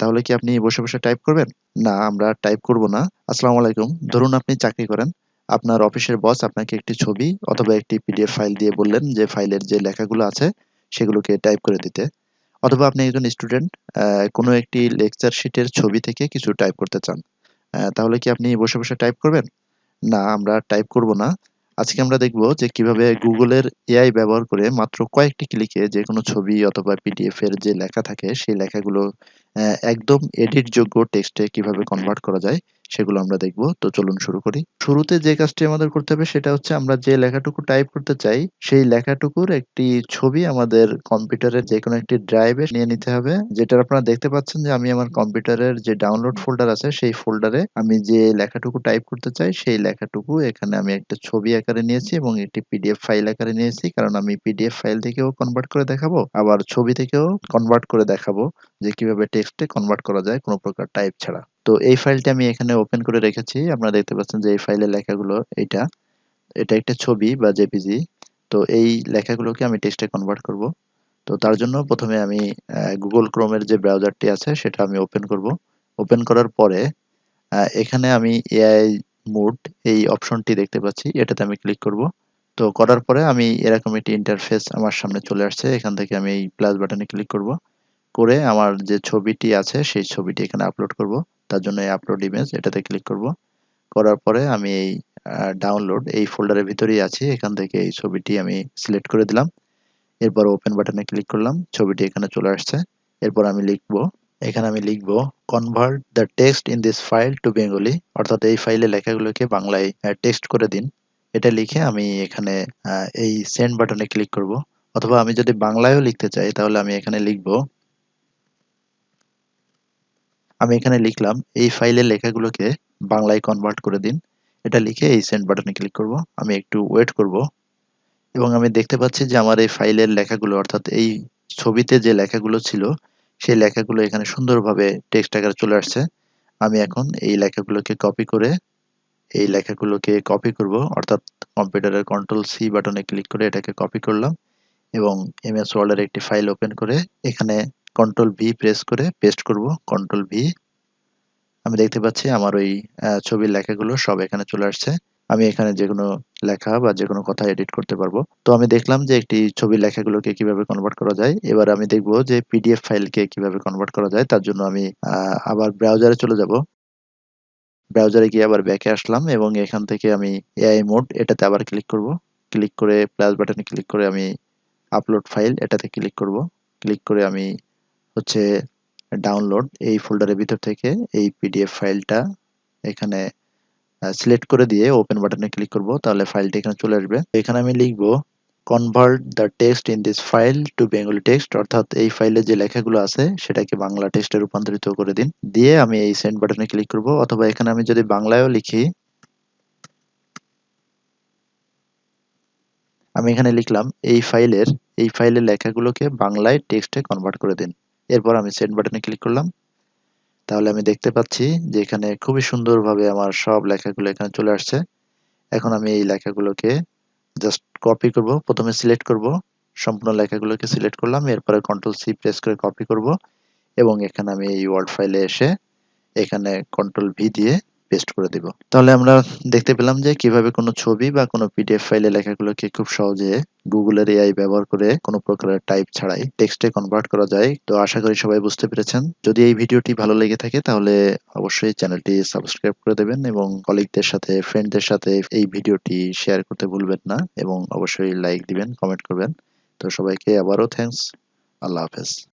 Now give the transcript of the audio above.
তাহলে কি আপনি বসে, বসে টাইপ করবেন? না, আমরা টাইপ করব না। আসসালামু আলাইকুম। ধরুন আপনি চাকরি করেন। আপনার অফিসের বস আপনাকে একটি ছবি অথবা একটি পিডিএফ ফাইল দিয়ে বললেন যে ফাইলের যে লেখাগুলো আছে সেগুলোকে টাইপ করে দিতে। অথবা আপনি একজন স্টুডেন্ট কোনো একটি লেকচার শিটের ছবি থেকে কিছু টাইপ করতে চান। তাহলে কি আপনি বসে, বসে টাইপ করবেন? না, আমরা টাইপ করব না। আজকে আমরা দেখব যে কীভাবে গুগলের এআই ব্যবহার করে মাত্র কয়েকটি ক্লিকে যেকোনো ছবি অথবা পিডিএফ এর যে লেখা থাকে সেই লেখাগুলো একদম এডিট যোগ্য টেক্সটে কীভাবে কনভার্ট করা যায় সেগুলো আমরা দেখব। তো চলুন শুরু করি। শুরুতে যে কাজটি আমাদের করতে হবে সেটা হচ্ছে আমরা যে লেখাটুকু টাইপ করতে চাই সেই লেখাটুকুর একটি ছবি আমাদের কম্পিউটারের যে কোনো একটি ড্রাইভে নিয়ে নিতে হবে। যেটা আপনারা দেখতে পাচ্ছেন যে আমি আমার কম্পিউটারের যে ডাউনলোড ফোল্ডার আছে সেই ফোল্ডারে আমি যে লেখাটুকু টাইপ করতে চাই সেই লেখাটুকু এখানে আমি একটা ছবি আকারে নিয়েছি এবং একটি পিডিএফ ফাইল আকারে নিয়েছি। কারণ আমি পিডিএফ ফাইল থেকেও কনভার্ট করে দেখাবো, আবার ছবি থেকেও কনভার্ট করে দেখাবো যে কীভাবে টেক্সটে কনভার্ট করা যায় কোনো প্রকার টাইপ ছাড়া। তো এই ফাইলটি আমি এখানে ওপেন করে রেখেছি। আপনারা দেখতে পাচ্ছেন যে এই ফাইলের লেখাগুলো এইটা। এটা একটা ছবি বা জেপিজি। তো এই লেখাগুলোকে আমি টেক্সটে কনভার্ট করব। তো তার জন্য প্রথমে আমি Chrome এর যে ব্রাউজারটি আছে, সেটা আমি ওপেন করব। ওপেন করার পরে এখানে আমি এআই মোড এই অপশনটি দেখতে পাচ্ছি। এটাতে আমি ক্লিক করব। তো করার পরে আমি এরকম একটি ইন্টারফেস আমার সামনে চলে আসছে। এখান থেকে আমি এই প্লাস বাটনে ক্লিক করব। করে আমার যে ছবিটি আছে সেই ছবিটি এখানে আপলোড করব। তার জন্য এই আপলোড ইমেজ এটাতে ক্লিক করব। করার পরে আমি এই ডাউনলোড এই ফোল্ডারের ভিতরেই আছি। এখান থেকে এই ছবিটি আমি সিলেক্ট করে দিলাম। এরপর ওপেন বাটনে ক্লিক করলাম। ছবিটি এখানে চলে আসছে। এরপর আমি লিখব, এখানে আমি লিখব convert the text in this file to Bengali অর্থাৎ এই ফাইলে লেখাগুলোকে বাংলায় টেক্সট করে দিন। এটা লিখে আমি এখানে এই সেন্ড বাটনে ক্লিক করব। অথবা আমি যদি বাংলায়ও লিখতে চাই তাহলে আমি এখানে লিখব আমি এখানে লিখলাম, এই ফাইলের লেখাগুলোকে বাংলায় কনভার্ট করে দিন। এটা লিখে এই সেন্ড বাটনে ক্লিক করব। আমি একটু ওয়েট করব এবং আমি দেখতে পাচ্ছি যে আমার এই ফাইলের লেখাগুলো, অর্থাৎ এই ছবিতে যে লেখাগুলো ছিল, সেই লেখাগুলো এখানে সুন্দরভাবে টেক্সট আকারে চলে আসছে। আমি এখন এই লেখাগুলোকে কপি করে, এই লেখাগুলোকে কপি করব অর্থাৎ কম্পিউটারের কন্ট্রোল সি বাটনে ক্লিক করে এটাকে কপি করলাম এবং এমএস ওয়ার্ডের একটি ফাইল ওপেন করে এখানে কন্ট্রোল ভি প্রেস করে পেস্ট করব কন্ট্রোল ভি আমি দেখতে পাচ্ছি আমার ওই ছবির লেখাগুলো সব এখানে চলে আসছে। আমি এখানে যে কোনো লেখা বা যে কোনো কথা এডিট করতে পারব। তো আমি দেখলাম যে একটি ছবির লেখাগুলোকে কীভাবে কনভার্ট করা যায়। এবার আমি দেখব যে পিডিএফ ফাইলকে কীভাবে কনভার্ট করা যায়। তার জন্য আমি আবার ব্রাউজারে চলে যাব। ব্রাউজারে গিয়ে আবার ব্যাকে আসলাম এবং এখান থেকে আমি এআই মোড এটাতে আবার ক্লিক করব। ক্লিক করে প্লাস বাটনে ক্লিক করে আমি আপলোড ফাইল এটাতে ক্লিক করব। ক্লিক করে আমি হচ্ছে ডাউনলোড এই ফোল্ডারের ভিতর থেকে এই পিডিএফ ফাইলটা এখানে সিলেক্ট করে দিয়ে ওপেন বাটনে ক্লিক করব, তাহলে ফাইলটি এখানে চলে আসবে। এখানে আমি লিখব convert the text in this file to Bengali text অর্থাৎ এই ফাইলে যে লেখাগুলো আছে, সেটাকে বাংলা টেক্সটে রূপান্তরিত করে দিন। দিয়ে আমি এই সেন্ড বাটনে ক্লিক করব, অথবা এখানে আমি যদি বাংলায়ও লিখি, আমি এখানে লিখলাম, এই ফাইলের এই ফাইলের লেখাগুলোকে বাংলায় টেক্সটে কনভার্ট করে দিন। এরপর আমি সেন্ড বাটনে ক্লিক করলাম। তাহলে আমি দেখতে পাচ্ছি যে এখানে খুবই সুন্দরভাবে আমার সব লেখাগুলো এখানে চলে আসছে। এখন আমি এই লেখাগুলোকে জাস্ট কপি করব। প্রথমে সিলেক্ট করব। সম্পূর্ণ লেখাগুলোকে সিলেক্ট করলাম। এরপরে কন্ট্রোল সি প্রেস করে কপি করব। এবং এখানে আমি এই ওয়ার্ড ফাইলে এসে এখানে কন্ট্রোল ভি দিয়ে পেস্ট করে দিব। তাহলে আমরা দেখতে পেলাম যে কীভাবে কোনো ছবি বা কোনো পিডিএফ ফাইলে লেখাগুলোকে খুব সহজে গুগলের এআই ব্যবহার করে কোনো প্রকারের টাইপ ছাড়াই টেক্সটে কনভার্ট করা যায়। তো আশা করি সবাই বুঝতে পেরেছেন। যদি এই ভিডিওটি ভালো লেগে থাকে তাহলে অবশ্যই চ্যানেলটি সাবস্ক্রাইব করে দেবেন এবং কলিগদের সাথে ফ্রেন্ডদের সাথে এই ভিডিওটি শেয়ার করতে ভুলবেন না এবং অবশ্যই লাইক দিবেন কমেন্ট করবেন। তো সবাইকে আবারও থ্যাংকস আল্লাহ হাফেজ।